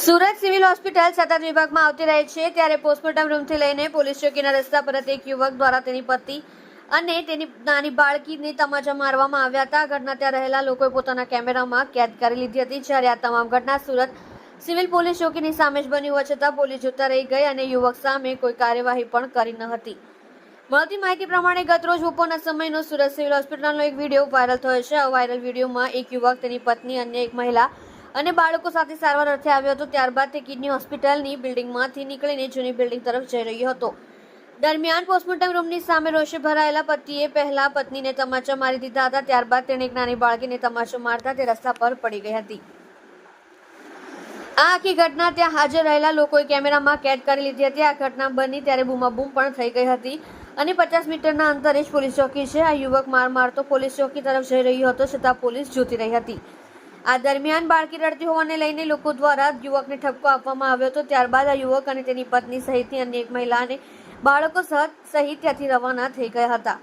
Surat civil hospital સતત વિભાગમાં આવતી રહે છે. ત્યારે પોસ્ટમોર્ટમ રૂમથી લઈને પોલીસ ચોકીના રસ્તા પર એક યુવક દ્વારા તેની પતિ અને તેની નાની બાળકીને તમાચા મારવામાં આવ્યા હતા. ઘટના ત્યાં રહેલા લોકોએ પોતાના કેમેરામાં કેદ કરી લીધી હતી. જ્યારે આ તમામ ઘટના સુરત સિવિલ પોલીસ ચોકીની સામે જ બની હોવા છતાં પોલીસ જોતા રહી ગઈ અને યુવક સામે કોઈ કાર્યવાહી પણ કરી ન હતી. મળતી માહિતી પ્રમાણે ગતરોજ બપોરના સમયનો સુરત સિવિલ હોસ્પિટલનો એક વીડિયો વાયરલ થયો છે. આ વાયરલ વિડીયોમાં એક યુવક, તેની પત્ની અન્ય એક મહિલા અને બાળકો સાથે સારવાર અર્થે આવ્યો હતો, ત્યારબાદ તે કિડની હોસ્પિટલની બિલ્ડિંગમાંથી નીકળીને જૂની બિલ્ડિંગ તરફ જઈ રહ્યો હતો. દરમિયાન પોસ્ટમોર્ટમ રૂમની સામે રોષે ભરાયેલા પતિએ પહેલા પત્નીને તમાચા મારી દીધા હતા, ત્યારબાદ તેણે એક નાની બાળકીને તમાચો મારતા તે રસ્તા પર પડી ગઈ હતી. આ આખી ઘટના ત્યાં હાજર રહેલા લોકોએ કેમેરામાં કેદ કરી લીધી હતી. આ ઘટના બની ત્યારે બૂમાબૂમ પણ થઈ ગઈ હતી અને પચાસ મીટરના અંતરે જ પોલીસ ચોકી છે. આ યુવક માર મારતો પોલીસ ચોકી તરફ જઈ રહ્યો હતો, છતાં પોલીસ જોતી રહી હતી. આ દરમિયાન બાળકી રડતી હોવાને લઈને લોકો દ્વારા યુવકને ઠપકો આપવામાં આવ્યો હતો. ત્યારબાદ આ યુવક અને તેની પત્ની સહિતની અન્ય એક મહિલા બાળકો સહિત સહિત ત્યાંથી રવાના થઈ ગયા હતા.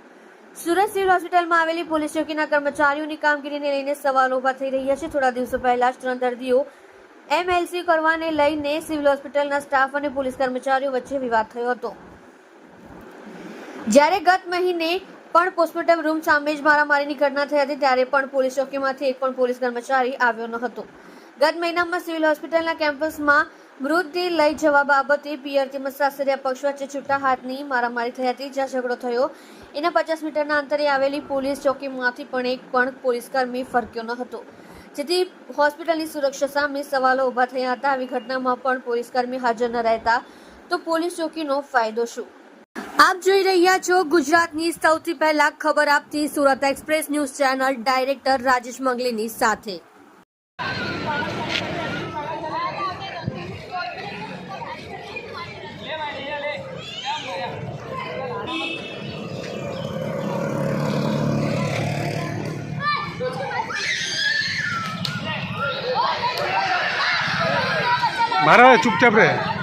સુરત સિવિલ હોસ્પિટલમાં આવેલી પોલીસ ચોકીના કર્મચારીઓની કામગીરીને લઈને સવાલો ઊભા થઈ રહ્યા છે. થોડા દિવસો પહેલા જ ત્રણ દર્દીઓ એમએલસી કરવાને લઈને સિવિલ હોસ્પિટલના સ્ટાફ અને પોલીસ કર્મચારીઓ વચ્ચે વિવાદ થયો હતો. જ્યારે ગત મહિને પણ પોસ્ટમોર્ટમ રૂમ સામે જ મારામારીની ઘટના થઈ હતી, ત્યારે પણ પોલીસ ચોકીમાંથી એક પણ પોલીસ કર્મચારી આવ્યો ન હતો. ગત મહિનામાં સિવિલ હોસ્પિટલના કેમ્પસમાં મૃતદેહ લઈ જવા બાબતે પિયર તેમજ સાસરિયા પક્ષ વચ્ચે છૂટા હાથની મારામારી થઈ હતી, જ્યાં ઝઘડો થયો. એના પચાસ મીટરના અંતરે આવેલી પોલીસ ચોકીમાંથી પણ એક પણ પોલીસકર્મી ફરક્યો ન હતો. જેથી હોસ્પિટલની સુરક્ષા સામે સવાલો ઊભા થયા હતા. આવી ઘટનામાં પણ પોલીસકર્મી હાજર ન રહેતા તો પોલીસ ચોકીનો ફાયદો શું? આપ જોઈ રહ્યા છો ગુજરાતની સૌથી પહેલા ખબર આપતી Surat express news channel director Rajesh મંગલીની સાથે. મારા ચૂપચાપ રહે.